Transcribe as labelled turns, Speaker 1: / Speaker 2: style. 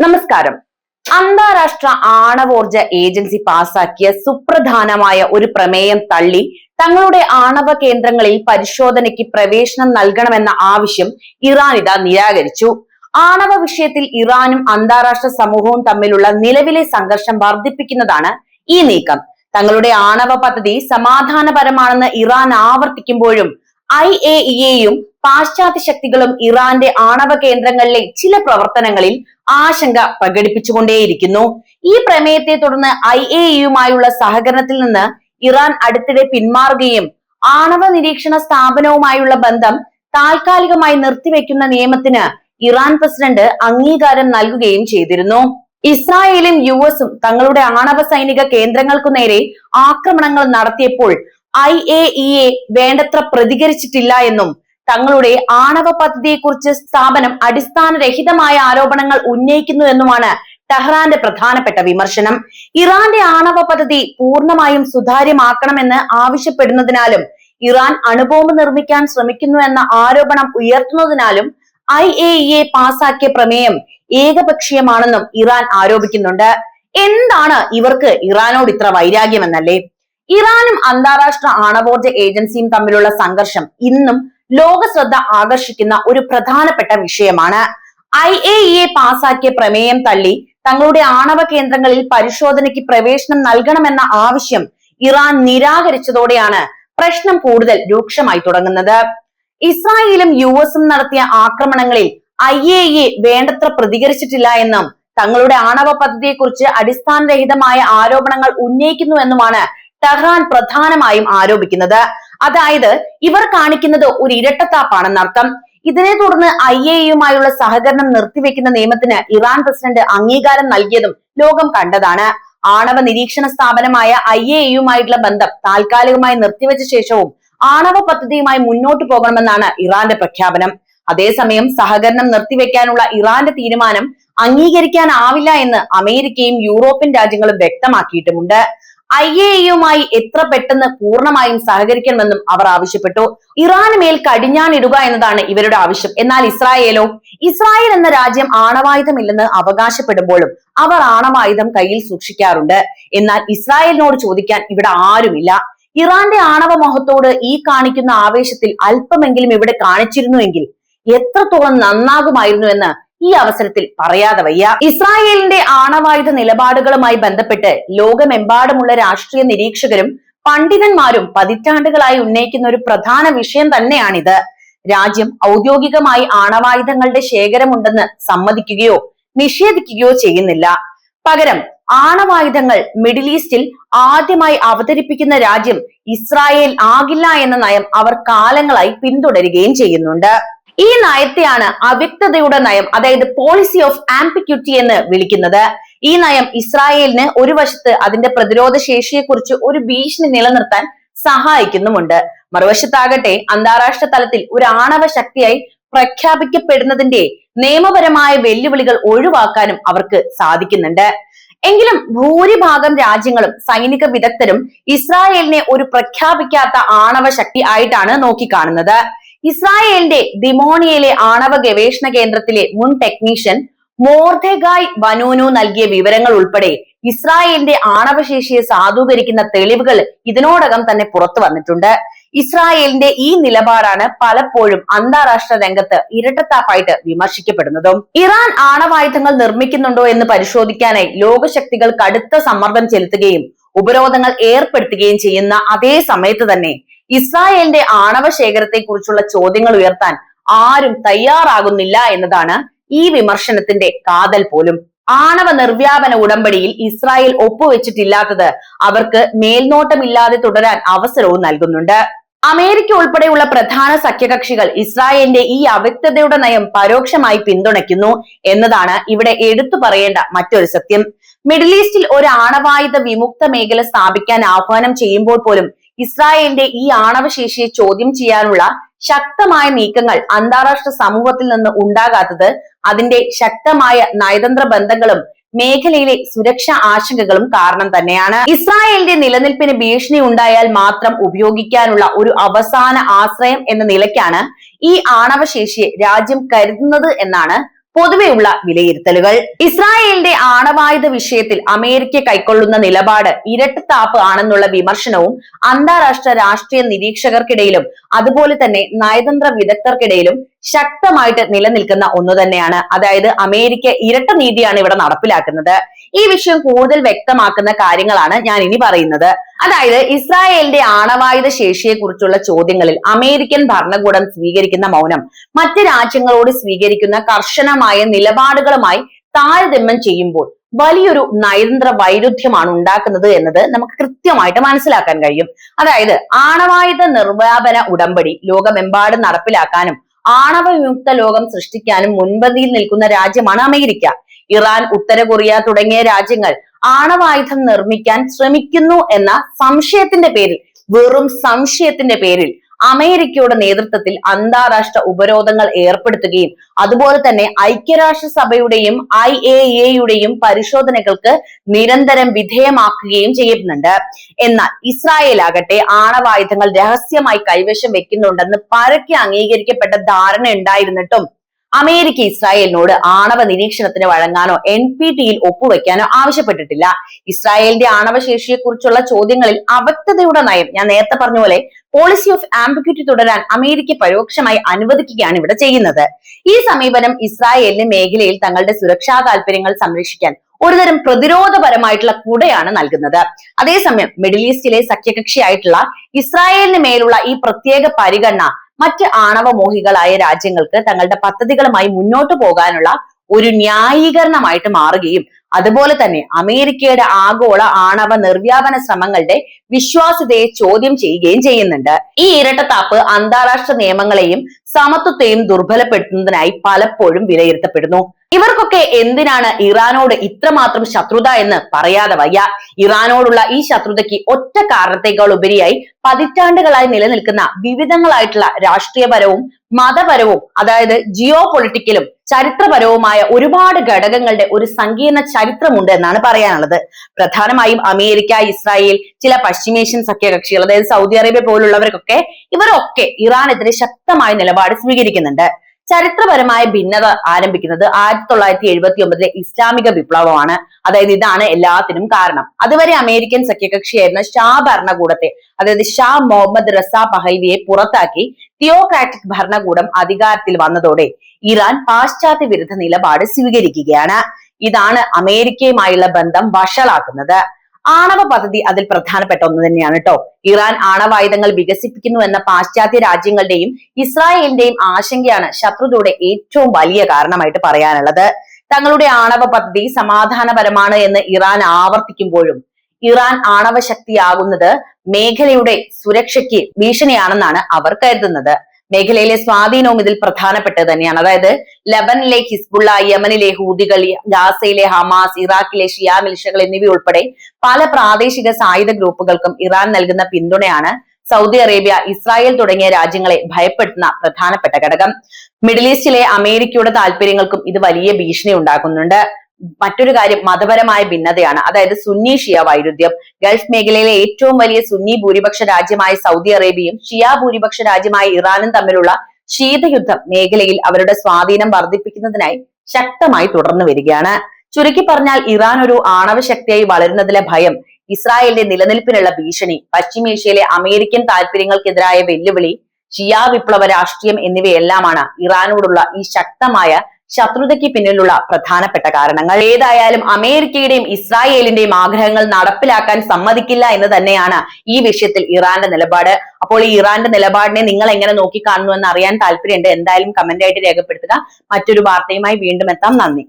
Speaker 1: നമസ്കാരം. അന്താരാഷ്ട്ര ആണവോർജ ഏജൻസി പാസാക്കിയ സുപ്രധാനമായ ഒരു പ്രമേയം തള്ളി തങ്ങളുടെ ആണവ കേന്ദ്രങ്ങളിൽ പരിശോധനയ്ക്ക് പ്രവേശനം നൽകണമെന്ന ആവശ്യം ഇറാൻ ഇതാ നിരാകരിച്ചു. ആണവ വിഷയത്തിൽ ഇറാനും അന്താരാഷ്ട്ര സമൂഹവും തമ്മിലുള്ള നിലവിലെ സംഘർഷം വർദ്ധിപ്പിക്കുന്നതാണ് ഈ നീക്കം. തങ്ങളുടെ ആണവ പദ്ധതി സമാധാനപരമാണെന്ന് ഇറാൻ ആവർത്തിക്കുമ്പോഴും ഐ എ ഇ എയും പാശ്ചാത്യ ശക്തികളും ഇറാന്റെ ആണവ കേന്ദ്രങ്ങളിലെ ചില പ്രവർത്തനങ്ങളിൽ ആശങ്ക പ്രകടിപ്പിച്ചുകൊണ്ടേയിരിക്കുന്നു. ഈ പ്രമേയത്തെ തുടർന്ന് ഐ എ ഇയുമായുള്ള സഹകരണത്തിൽ നിന്ന് ഇറാൻ അടുത്തിടെ പിന്മാറുകയും ആണവ നിരീക്ഷണ സ്ഥാപനവുമായുള്ള ബന്ധം താൽക്കാലികമായി നിർത്തിവെക്കുന്ന നിയമത്തിന് ഇറാൻ പ്രസിഡന്റ് അംഗീകാരം നൽകുകയും ചെയ്തിരുന്നു. ഇസ്രായേലും യു എസും തങ്ങളുടെ ആണവ സൈനിക കേന്ദ്രങ്ങൾക്കു നേരെ ആക്രമണങ്ങൾ നടത്തിയപ്പോൾ ഐ എ ഇ എ വേണ്ടത്ര പ്രതികരിച്ചിട്ടില്ല എന്നും തങ്ങളുടെ ആണവ പദ്ധതിയെക്കുറിച്ച് സ്ഥാപനം അടിസ്ഥാനരഹിതമായ ആരോപണങ്ങൾ ഉന്നയിക്കുന്നു എന്നുമാണ് ടെഹ്റാന്റെ പ്രധാനപ്പെട്ട വിമർശനം. ഇറാന്റെ ആണവ പദ്ധതി പൂർണമായും സുതാര്യമാക്കണമെന്ന് ആവശ്യപ്പെടുന്നതിനാലും ഇറാൻ അണുബോംബ് നിർമ്മിക്കാൻ ശ്രമിക്കുന്നു എന്ന ആരോപണം ഉയർത്തുന്നതിനാലും ഐ എ ഇ എ പാസാക്കിയ പ്രമേയം ഏകപക്ഷീയമാണെന്നും ഇറാൻ ആരോപിക്കുന്നുണ്ട്. എന്താണ് ഇവർക്ക് ഇറാനോട് ഇത്ര വൈരാഗ്യമെന്നല്ലേ? ഇറാനും അന്താരാഷ്ട്ര ആണവോർജ ഏജൻസിയും തമ്മിലുള്ള സംഘർഷം ഇന്നും ലോക ശ്രദ്ധ ആകർഷിക്കുന്ന ഒരു പ്രധാനപ്പെട്ട വിഷയമാണ്. ഐ എ ഇ എ പാസാക്കിയ പ്രമേയം തള്ളി തങ്ങളുടെ ആണവ കേന്ദ്രങ്ങളിൽ പരിശോധനയ്ക്ക് പ്രവേശനം നൽകണമെന്ന ആവശ്യം ഇറാൻ നിരാകരിച്ചതോടെയാണ് പ്രശ്നം കൂടുതൽ രൂക്ഷമായി തുടങ്ങുന്നത്. ഇസ്രായേലും യു എസും നടത്തിയ ആക്രമണങ്ങളിൽ ഐ എ ഇ വേണ്ടത്ര പ്രതികരിച്ചിട്ടില്ല എന്നും തങ്ങളുടെ ആണവ പദ്ധതിയെക്കുറിച്ച് അടിസ്ഥാനരഹിതമായ ആരോപണങ്ങൾ ഉന്നയിക്കുന്നുവെന്നുമാണ് ടെഹ്റാൻ പ്രധാനമായും ആരോപിക്കുന്നത്. അതായത് ഇവർ കാണിക്കുന്നത് ഒരു ഇരട്ടത്താപ്പാണെന്നർത്ഥം ഇതിനെ തുടർന്ന് ഐ എ യുമായുള്ള സഹകരണം നിർത്തിവെക്കുന്ന നിയമത്തിന് ഇറാൻ പ്രസിഡന്റ് അംഗീകാരം നൽകിയതും ലോകം കണ്ടതാണ്. ആണവ നിരീക്ഷണ സ്ഥാപനമായ ഐ എ യുമായിട്ടുള്ള ബന്ധം താൽക്കാലികമായി നിർത്തിവെച്ച ശേഷവും ആണവ പദ്ധതിയുമായി മുന്നോട്ട് പോകണമെന്നാണ് ഇറാന്റെ പ്രഖ്യാപനം. അതേസമയം സഹകരണം നിർത്തിവെക്കാനുള്ള ഇറാന്റെ തീരുമാനം അംഗീകരിക്കാനാവില്ല എന്ന് അമേരിക്കയും യൂറോപ്യൻ രാജ്യങ്ങളും വ്യക്തമാക്കിയിട്ടുമുണ്ട്. ഐ എ യുമായി എത്ര പെട്ടെന്ന് പൂർണമായും സഹകരിക്കണമെന്നും അവർ ആവശ്യപ്പെട്ടു. ഇറാൻ മേൽ കടിഞ്ഞാണിടുക എന്നതാണ് ഇവരുടെ ആവശ്യം. എന്നാൽ ഇസ്രായേലോ ഇസ്രായേൽ എന്ന രാജ്യം ആണവായുധമില്ലെന്ന് അവകാശപ്പെടുമ്പോഴും അവർ ആണവായുധം കയ്യിൽ സൂക്ഷിക്കാറുണ്ട്. എന്നാൽ ഇസ്രായേലിനോട് ചോദിക്കാൻ ഇവിടെ ആരുമില്ല. ഇറാന്റെ ആണവ മഹത്തോട് ഈ കാണിക്കുന്ന ആവേശത്തിൽ അല്പമെങ്കിലും ഇവിടെ കാണിച്ചിരുന്നുവെങ്കിൽ എത്രത്തോളം നന്നാകുമായിരുന്നു എന്ന് ഈ അവസരത്തിൽ പറയാതെ വയ്യ. ഇസ്രായേലിന്റെ ആണവായുധ നിലപാടുകളുമായി ബന്ധപ്പെട്ട് ലോകമെമ്പാടുമുള്ള രാഷ്ട്രീയ നിരീക്ഷകരും പണ്ഡിതന്മാരും പതിറ്റാണ്ടുകളായി ഉന്നയിക്കുന്ന ഒരു പ്രധാന വിഷയം തന്നെയാണിത്. രാജ്യം ഔദ്യോഗികമായി ആണവായുധങ്ങളുടെ ശേഖരമുണ്ടെന്ന് സമ്മതിക്കുകയോ നിഷേധിക്കുകയോ ചെയ്യുന്നില്ല. പകരം ആണവായുധങ്ങൾ മിഡിൽ ഈസ്റ്റിൽ ആദ്യമായി അവതരിപ്പിക്കുന്ന രാജ്യം ഇസ്രായേൽ ആകില്ല എന്ന നയം അവർ കാലങ്ങളായി പിന്തുടരുകയും ചെയ്യുന്നുണ്ട്. ഈ നയത്തെയാണ് അവ്യക്തതയുടെ നയം അതായത് പോളിസി ഓഫ് ആംപിക്യൂറ്റി എന്ന് വിളിക്കുന്നത്. ഈ നയം ഇസ്രായേലിന് ഒരു വശത്ത് അതിന്റെ പ്രതിരോധ ശേഷിയെക്കുറിച്ച് ഒരു ഭീഷണി നിലനിർത്താൻ സഹായിക്കുന്നുമുണ്ട്. മറുവശത്താകട്ടെ അന്താരാഷ്ട്ര തലത്തിൽ ഒരു ആണവ ശക്തിയായി പ്രഖ്യാപിക്കപ്പെടുന്നതിന്റെ നിയമപരമായ വെല്ലുവിളികൾ ഒഴിവാക്കാനും അവർക്ക് സാധിക്കുന്നുണ്ട്. എങ്കിലും ഭൂരിഭാഗം രാജ്യങ്ങളും സൈനിക വിദഗ്ധരും ഇസ്രായേലിനെ ഒരു പ്രഖ്യാപിക്കാത്ത ആണവ ശക്തി ആയിട്ടാണ് നോക്കിക്കാണുന്നത്. ഇസ്രായേലിന്റെ ദിമോണിയയിലെ ആണവ ഗവേഷണ കേന്ദ്രത്തിലെ മുൻ ടെക്നീഷ്യൻ മോർദെഗായ് വനൂനു നൽകിയ വിവരങ്ങൾ ഉൾപ്പെടെ ഇസ്രായേലിന്റെ ആണവശേഷിയെ സാധൂകരിക്കുന്ന തെളിവുകൾ ഇതിനോടകം തന്നെ പുറത്തു വന്നിട്ടുണ്ട്. ഇസ്രായേലിന്റെ ഈ നിലപാടാണ് പലപ്പോഴും അന്താരാഷ്ട്ര രംഗത്ത് ഇരട്ടത്താപ്പായിട്ട് വിമർശിക്കപ്പെടുന്നതും. ഇറാൻ ആണവായുധങ്ങൾ നിർമ്മിക്കുന്നുണ്ടോ എന്ന് പരിശോധിക്കാനായി ലോകശക്തികൾ കടുത്ത സമ്മർദ്ദം ചെലുത്തുകയും ഉപരോധങ്ങൾ ഏർപ്പെടുത്തുകയും ചെയ്യുന്ന അതേ സമയത്ത് തന്നെ ഇസ്രായേലിന്റെ ആണവ ശേഖരത്തെ കുറിച്ചുള്ള ചോദ്യങ്ങൾ ഉയർത്താൻ ആരും തയ്യാറാകുന്നില്ല എന്നതാണ് ഈ വിമർശനത്തിന്റെ കാതൽ പോലും. ആണവ നിർവ്യാപന ഉടമ്പടിയിൽ ഇസ്രായേൽ ഒപ്പുവെച്ചിട്ടില്ലാത്തത് അവർക്ക് മേൽനോട്ടമില്ലാതെ തുടരാൻ അവസരവും നൽകുന്നുണ്ട്. അമേരിക്ക ഉൾപ്പെടെയുള്ള പ്രധാന സഖ്യകക്ഷികൾ ഇസ്രായേലിന്റെ ഈ അവ്യക്തതയുടെ നയം പരോക്ഷമായി പിന്തുണയ്ക്കുന്നു എന്നതാണ് ഇവിടെ എടുത്തു പറയേണ്ട മറ്റൊരു സത്യം. മിഡിൽ ഈസ്റ്റിൽ ഒരു ആണവായുധ വിമുക്ത മേഖല സ്ഥാപിക്കാൻ ആഹ്വാനം ചെയ്യുമ്പോൾ പോലും ഇസ്രായേലിന്റെ ഈ ആണവശേഷിയെ ചോദ്യം ചെയ്യാനുള്ള ശക്തമായ നീക്കങ്ങൾ അന്താരാഷ്ട്ര സമൂഹത്തിൽ നിന്ന് ഉണ്ടാകാത്തത് അതിന്റെ ശക്തമായ നയതന്ത്ര ബന്ധങ്ങളും മേഖലയിലെ സുരക്ഷാ ആശങ്കകളും കാരണം തന്നെയാണ്. ഇസ്രായേലിന്റെ നിലനിൽപ്പിന് ഭീഷണി ഉണ്ടായാൽ മാത്രം ഉപയോഗിക്കാനുള്ള ഒരു അവസാന ആശ്രയം എന്ന നിലയ്ക്കാണ് ഈ ആണവശേഷിയെ രാജ്യം കരുതുന്നത് എന്നാണ് പൊതുവെയുള്ള വിലയിരുത്തലുകൾ. ഇസ്രായേലിന്റെ ആണവായുധ വിഷയത്തിൽ അമേരിക്ക കൈക്കൊള്ളുന്ന നിലപാട് ഇരട്ടത്താപ്പ് ആണെന്നുള്ള വിമർശനവും അന്താരാഷ്ട്ര രാഷ്ട്രീയ നിരീക്ഷകർക്കിടയിലും അതുപോലെ തന്നെ നയതന്ത്ര വിദഗ്ധർക്കിടയിലും ശക്തമായിട്ട് നിലനിൽക്കുന്ന ഒന്ന് തന്നെയാണ്. അതായത് അമേരിക്ക ഇരട്ട നീതിയാണ് ഇവിടെ നടപ്പിലാക്കുന്നത്. ഈ വിഷയം കൂടുതൽ വ്യക്തമാക്കുന്ന കാര്യങ്ങളാണ് ഞാൻ ഇനി പറയുന്നത്. അതായത് ഇസ്രായേലിന്റെ ആണവായുധ ശേഷിയെ കുറിച്ചുള്ള ചോദ്യങ്ങളിൽ അമേരിക്കൻ ഭരണകൂടം സ്വീകരിക്കുന്ന മൗനം മറ്റ് രാജ്യങ്ങളോട് സ്വീകരിക്കുന്ന കർശനമായ നിലപാടുകളുമായി താരതമ്യം ചെയ്യുമ്പോൾ വലിയൊരു നയതന്ത്ര വൈരുദ്ധ്യമാണ് ഉണ്ടാക്കുന്നത് എന്നത് നമുക്ക് കൃത്യമായിട്ട് മനസ്സിലാക്കാൻ കഴിയും. അതായത് ആണവായുധ നിർവ്യാപന ഉടമ്പടി ലോകമെമ്പാടും നടപ്പിലാക്കാനും ആണവ വിമുക്ത ലോകം സൃഷ്ടിക്കാനും മുൻപന്തിയിൽ നിൽക്കുന്ന രാജ്യമാണ് അമേരിക്ക. ഇറാൻ ഉത്തര കൊറിയ തുടങ്ങിയ രാജ്യങ്ങൾ ആണവായുധം നിർമ്മിക്കാൻ ശ്രമിക്കുന്നു എന്ന സംശയത്തിന്റെ പേരിൽ വെറും സംശയത്തിന്റെ പേരിൽ അമേരിക്കയുടെ നേതൃത്വത്തിൽ അന്താരാഷ്ട്ര ഉപരോധങ്ങൾ ഏർപ്പെടുത്തുകയും അതുപോലെ തന്നെ ഐക്യരാഷ്ട്ര സഭയുടെയും ഐ എ എയുടെയും പരിശോധനകൾക്ക് നിരന്തരം വിധേയമാക്കുകയും ചെയ്യുന്നുണ്ട്. എന്നാൽ ഇസ്രായേൽ ആകട്ടെ ആണവായുധങ്ങൾ രഹസ്യമായി കൈവശം വെക്കുന്നുണ്ടെന്ന് പരക്കെ അംഗീകരിക്കപ്പെട്ട ധാരണ ഉണ്ടായിരുന്നിട്ടും അമേരിക്ക ഇസ്രായേലിനോട് ആണവ നിരീക്ഷണത്തിന് വഴങ്ങാനോ എൻ പി ടിയിൽ ഒപ്പുവെക്കാനോ ആവശ്യപ്പെട്ടിട്ടില്ല. ഇസ്രായേലിന്റെ ആണവശേഷിയെക്കുറിച്ചുള്ള ചോദ്യങ്ങളിൽ അവ്യക്തതയുടെ നയം ഞാൻ നേരത്തെ പറഞ്ഞ പോലെ പോളിസി ഓഫ് ആംബിക്യൂറ്റി തുടരാൻ അമേരിക്ക പരോക്ഷമായി അനുവദിക്കുകയാണ് ഇവിടെ ചെയ്യുന്നത്. ഈ സമീപനം ഇസ്രായേലിന് മേഖലയിൽ തങ്ങളുടെ സുരക്ഷാ താല്പര്യങ്ങൾ സംരക്ഷിക്കാൻ ഒരുതരം പ്രതിരോധപരമായിട്ടുള്ള കുടയാണ് നൽകുന്നത്. അതേസമയം മിഡിൽ ഈസ്റ്റിലെ സഖ്യകക്ഷിയായിട്ടുള്ള ഇസ്രായേലിന് മേലുള്ള ഈ പ്രത്യേക പരിഗണന മറ്റ് ആണവമോഹികളായ രാജ്യങ്ങൾക്ക് തങ്ങളുടെ പദ്ധതികളുമായി മുന്നോട്ട് പോകാനുള്ള ഒരു ന്യായീകരണമായിട്ട് മാറുകയും അതുപോലെ തന്നെ അമേരിക്കയുടെ ആഗോള ആണവ നിർവ്യാപന ശ്രമങ്ങളുടെ വിശ്വാസ്യതയെ ചോദ്യം ചെയ്യുകയും ചെയ്യുന്നുണ്ട്. ഈ ഇരട്ടത്താപ്പ് അന്താരാഷ്ട്ര നിയമങ്ങളെയും സമത്വത്തെയും ദുർബലപ്പെടുത്തുന്നതിനായി പലപ്പോഴും വിലയിരുത്തപ്പെടുന്നു. ഇവർക്കൊക്കെ എന്തിനാണ് ഇറാനോട് ഇത്രമാത്രം ശത്രുത എന്ന് പറയാതെ വയ്യ? ഇറാനോടുള്ള ഈ ശത്രുതയ്ക്ക് ഒറ്റ കാരണത്തേക്കാൾ ഉപരിയായി പതിറ്റാണ്ടുകളായി നിലനിൽക്കുന്ന വിവിധങ്ങളായിട്ടുള്ള രാഷ്ട്രീയപരവും മതപരവും അതായത് ജിയോ പൊളിറ്റിക്കലും ചരിത്രപരവുമായ ഒരുപാട് ഘടകങ്ങളുടെ ഒരു സങ്കീർണ ചരിത്രമുണ്ട് എന്നാണ് പറയാനുള്ളത്. പ്രധാനമായും അമേരിക്ക ഇസ്രായേൽ ചില പശ്ചിമേഷ്യൻ സഖ്യകക്ഷികൾ അതായത് സൗദി അറേബ്യ പോലുള്ളവർക്കൊക്കെ ഇവരൊക്കെ ഇറാനെതിരെ ശക്തമായ നിലപാട് സ്വീകരിക്കുന്നുണ്ട്. ചരിത്രപരമായ ഭിന്നത ആരംഭിക്കുന്നത് ആയിരത്തി തൊള്ളായിരത്തി എഴുപത്തി ഒമ്പതിലെ ഇസ്ലാമിക വിപ്ലവമാണ്. അതായത് ഇതാണ് എല്ലാത്തിനും കാരണം. അതുവരെ അമേരിക്കൻ സഖ്യകക്ഷിയായിരുന്ന ഷാ ഭരണകൂടത്തെ അതായത് ഷാ മുഹമ്മദ് റസ പഹൽവിയെ പുറത്താക്കി തിയോക്രാറ്റിക് ഭരണകൂടം അധികാരത്തിൽ വന്നതോടെ ഇറാൻ പാശ്ചാത്യ വിരുദ്ധ നിലപാട് സ്വീകരിക്കുകയാണ്. ഇതാണ് അമേരിക്കയുമായുള്ള ബന്ധം വഷളാക്കുന്നത്. ആണവ പദ്ധതി അതിൽ പ്രധാനപ്പെട്ട ഒന്ന് തന്നെയാണ് കേട്ടോ ഇറാൻ ആണവായുധങ്ങൾ വികസിപ്പിക്കുന്നു എന്ന പാശ്ചാത്യ രാജ്യങ്ങളുടെയും ഇസ്രായേലിന്റെയും ആശങ്കയാണ് ശത്രുതയുടെ ഏറ്റവും വലിയ കാരണമായിട്ട് പറയാനുള്ളത്. തങ്ങളുടെ ആണവ പദ്ധതി സമാധാനപരമാണ് എന്ന് ഇറാൻ ആവർത്തിക്കുമ്പോഴും ഇറാൻ ആണവ ശക്തിയാകുന്നത് മേഖലയുടെ സുരക്ഷയ്ക്ക് ഭീഷണിയാണെന്നാണ് അവർ കരുതുന്നത്. മേഖലയിലെ സ്വാധീനവും ഇതിൽ പ്രധാനപ്പെട്ടത് തന്നെയാണ്. അതായത് ലബനിലെ ഹിസ്ബുള്ള യമനിലെ ഹൂദികൾ ഗാസയിലെ ഹമാസ് ഇറാഖിലെ ഷിയ മിലിഷകൾ എന്നിവയുൾപ്പെടെ പല പ്രാദേശിക സായുധ ഗ്രൂപ്പുകൾക്കും ഇറാൻ നൽകുന്ന പിന്തുണയാണ് സൗദി അറേബ്യ ഇസ്രായേൽ തുടങ്ങിയ രാജ്യങ്ങളെ ഭയപ്പെടുത്തുന്ന പ്രധാനപ്പെട്ട ഘടകം. മിഡിൽ ഈസ്റ്റിലെ അമേരിക്കയുടെ താല്പര്യങ്ങൾക്കും ഇത് വലിയ ഭീഷണി ഉണ്ടാക്കുന്നുണ്ട്. മറ്റൊരു കാര്യം മതപരമായ ഭിന്നതയാണ്. അതായത് സുന്നി ഷിയ വൈരുദ്ധ്യം. ഗൾഫ് മേഖലയിലെ ഏറ്റവും വലിയ സുന്നി ഭൂരിപക്ഷ രാജ്യമായ സൗദി അറേബ്യയും ഷിയ ഭൂരിപക്ഷ രാജ്യമായ ഇറാനും തമ്മിലുള്ള ശീതയുദ്ധം മേഖലയിൽ അവരുടെ സ്വാധീനം വർദ്ധിപ്പിക്കുന്നതിനായി ശക്തമായി തുടർന്നു വരികയാണ്. ചുരുക്കി പറഞ്ഞാൽ ഇറാൻ ഒരു ആണവ ശക്തിയായി വളരുന്നതിലെ ഭയം ഇസ്രായേലിന്റെ നിലനിൽപ്പിനുള്ള ഭീഷണി പശ്ചിമേഷ്യയിലെ അമേരിക്കൻ താല്പര്യങ്ങൾക്കെതിരായ വെല്ലുവിളി ഷിയ വിപ്ലവ രാഷ്ട്രീയം എന്നിവയെല്ലാമാണ് ഇറാനോടുള്ള ഈ ശക്തമായ ശത്രുതയ്ക്ക് പിന്നിലുള്ള പ്രധാനപ്പെട്ട കാരണങ്ങൾ. ഏതായാലും അമേരിക്കയുടെയും ഇസ്രായേലിന്റെയും ആഗ്രഹങ്ങൾ നടപ്പിലാക്കാൻ സമ്മതിക്കില്ല എന്ന് തന്നെയാണ് ഈ വിഷയത്തിൽ ഇറാന്റെ നിലപാട്. അപ്പോൾ ഈ ഇറാന്റെ നിലപാടിനെ നിങ്ങൾ എങ്ങനെ നോക്കിക്കാണുന്നു എന്ന് അറിയാൻ താല്പര്യമുണ്ട്. എന്തായാലും കമന്റ് ആയിട്ട് രേഖപ്പെടുത്തുക. മറ്റൊരു വാർത്തയുമായി വീണ്ടും എത്താം. നന്ദി.